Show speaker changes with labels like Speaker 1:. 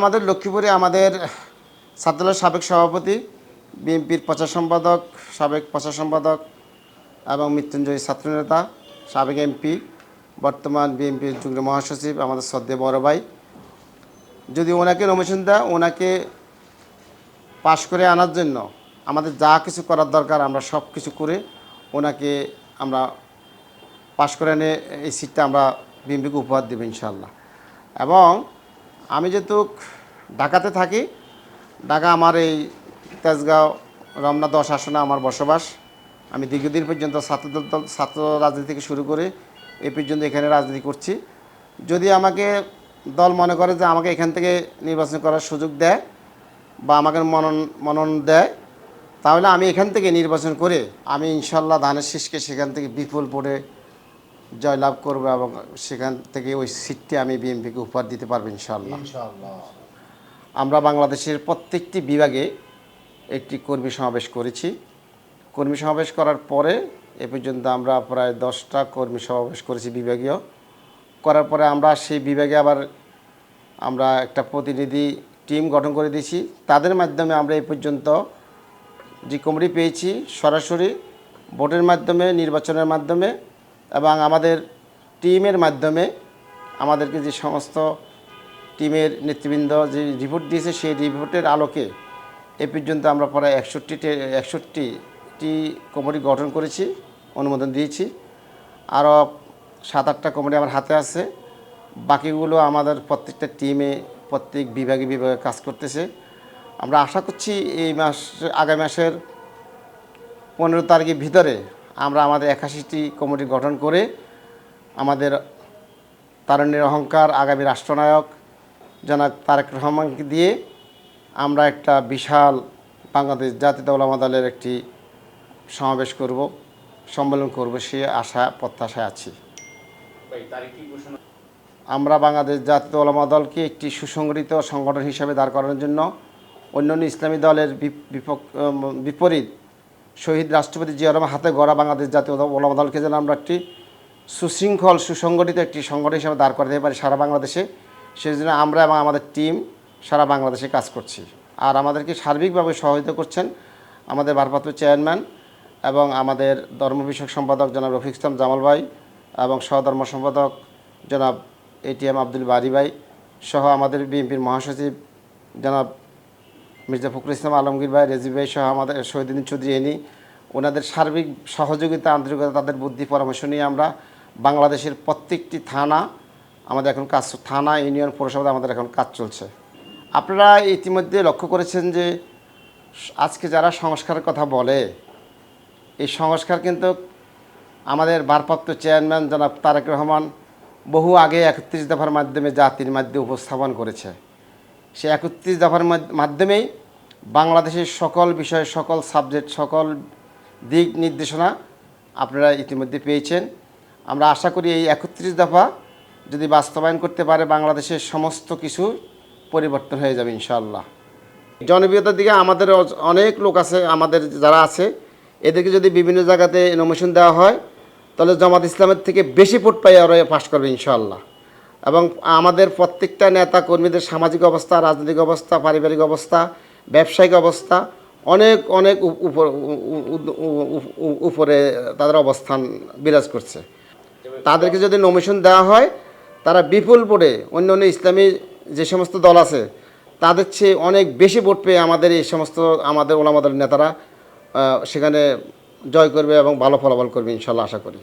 Speaker 1: আমাদের লক্ষ্মীপুরে আমাদের ছাত্রদলের সাবেক সভাপতি, বিএনপির প্রচার সম্পাদক, সাবেক প্রচার সম্পাদক এবং মৃত্যুঞ্জয়ী ছাত্রনেতা, সাবেক এমপি, বর্তমান বিএনপির যুগ্ম মহাসচিব আমাদের শ্রদ্ধে বড় ভাই। যদি ওনাকে নমিনেশন দেয়, ওনাকে পাশ করে আনার জন্য আমাদের যা কিছু করার দরকার, আমরা সব কিছু করে ওনাকে আমরা পাশ করে এনে এই সিটটা আমরা বিএনপিকে উপহার দেবো ইনশাল্লাহ এবং আমি যেহেতু ঢাকাতে থাকি, ঢাকা আমার এই তেজগাঁও, রমনা দশ আসনে আমার বসবাস। আমি দীর্ঘদিন পর্যন্ত ছাত্রদল দল ছাত্র রাজনীতি থেকে শুরু করে এ পর্যন্ত এখানে রাজনীতি করছি। যদি আমাকে দল মনে করে যে আমাকে এখান থেকে নির্বাচন করার সুযোগ দেয় বা আমাকে মনন মনন দেয়, তাহলে আমি এখান থেকে নির্বাচন করে আমি ইনশাল্লাহ ধানের শীষকে সেখান থেকে বিপুল পড়ে জয়লাভ করব এবং সেখান থেকে ওই সিটটি আমি বিএনপিকে উপহার দিতে পারব ইনশাল্লাহ আমরা বাংলাদেশের প্রত্যেকটি বিভাগে একটি কর্মী সমাবেশ করেছি। কর্মী সমাবেশ করার পরে এ পর্যন্ত আমরা প্রায় দশটা কর্মী সমাবেশ করেছি বিভাগীয়। করার পরে আমরা সেই বিভাগে আবার আমরা একটা প্রতিনিধি টিম গঠন করে দিয়েছি। তাদের মাধ্যমে আমরা এই পর্যন্ত যে কমিটি পেয়েছি। সরাসরি ভোটের মাধ্যমে নির্বাচনের মাধ্যমে এবং আমাদের টিমের মাধ্যমে আমাদেরকে যে সমস্ত টিমের নেতৃবৃন্দ যে রিপোর্ট দিয়েছে, সেই রিপোর্টের আলোকে এ পর্যন্ত আমরা প্রায় একষট্টি একষট্টিটি কমিটি গঠন করেছি, অনুমোদন দিয়েছি। আরও সাত আটটা কমিটি আমার হাতে আছে। বাকিগুলো আমাদের প্রত্যেকটা টিমে, প্রত্যেক বিভাগে বিভাগে কাজ করতেছে। আমরা আশা করছি এই মাস, আগামী মাসের পনেরো তারিখের ভিতরে আমরা আমাদের একাশিটি কমিটি গঠন করে আমাদের তারুণ্যের অহংকার আগামী রাষ্ট্রনায়ক জনাব তারেক রহমানকে দিয়ে আমরা একটা বিশাল বাংলাদেশ জাতীয় ওলামা দলের একটি সমাবেশ করব সম্মেলন করব সে আশা প্রত্যাশায় আছি। আমরা বাংলাদেশ জাতীয় ওলামা দলকে একটি সুসংগঠিত সংগঠন হিসেবে দাঁড় করানোর জন্য অন্যান্য ইসলামী দলের বিপরীত শহীদ রাষ্ট্রপতি জিয়া রহমান হাতে গড়া বাংলাদেশ জাতীয় ওলামা দলকে যেন আমরা একটি সুশৃঙ্খল, সুসংগঠিত একটি সংগঠন হিসেবে দাঁড় করাতে পারি সারা বাংলাদেশে। সেই জন্য আমরা এবং আমাদের টিম সারা বাংলাদেশে কাজ করছি। আর আমাদেরকে সার্বিকভাবে সহযোগিতা করছেন আমাদের ভারপ্রাপ্ত চেয়ারম্যান এবং আমাদের ধর্ম বিষয়ক সম্পাদক জনাব রফিক ইসলাম জামাল ভাই এবং সহধর্ম সম্পাদক জনাব এটিএম আব্দুল বারি ভাই সহ আমাদের বিএনপির মহাসচিব জনাব মির্জা ফখরুল ইসলাম আলমগীর ভাই রেজিব ভাই সহ আমাদের শহীদুদ্দিন চৌধুরী এনি ওনাদের সার্বিক সহযোগিতা, আন্তরিকতা, তাদের বুদ্ধি, পরামর্শ নিয়ে আমরা বাংলাদেশের প্রত্যেকটি থানা, আমাদের এখন কাজ, থানা, ইউনিয়ন, পৌরসভাতে আমাদের এখন কাজ চলছে। আপনারা ইতিমধ্যে লক্ষ্য করেছেন যে আজকে যারা সংস্কারের কথা বলে, এই সংস্কার কিন্তু আমাদের ভারপ্রাপ্ত চেয়ারম্যান জনাব তারেক রহমান বহু আগে একত্রিশ দফার মাধ্যমে জাতির মাধ্যমে উপস্থাপন করেছে। সে একত্রিশ দফার মাধ- মাধ্যমেই বাংলাদেশের সকল বিষয় সকল সাবজেক্ট, সকল দিক নির্দেশনা আপনারা ইতিমধ্যে পেয়েছেন। আমরা আশা করি এই একত্রিশ দফা যদি বাস্তবায়ন করতে পারে, বাংলাদেশের সমস্ত কিছু পরিবর্তন হয়ে যাবে ইনশাল্লাহ জনপ্রিয়তার দিকে আমাদের অনেক লোক আছে, আমাদের যারা আছে, এদেরকে যদি বিভিন্ন জায়গাতে নমিশন দেওয়া হয়, তাহলে জামাত ইসলামের থেকে বেশি ভোট পাই ওরা পাশ করবে ইনশাআল্লাহ। এবং আমাদের প্রত্যেকটা নেতা কর্মীদের সামাজিক অবস্থা, রাজনৈতিক অবস্থা, পারিবারিক অবস্থা, ব্যবসায়িক অবস্থা অনেক অনেক উপ- উপর তাদের অবস্থান বিরাজ করছে। তাদেরকে যদি নমিশন দেওয়া হয়, তারা বিপুল ভোটে অন্য অন্য ইসলামী যে সমস্ত দল আছে, তাদের চেয়ে অনেক বেশি ভোট পেয়ে আমাদের এই সমস্ত আমাদের ওলামাদের নেতারা সেখানে জয় করবে এবং ভালো ফলাফল করবে ইনশাল্লাহ আশা করি।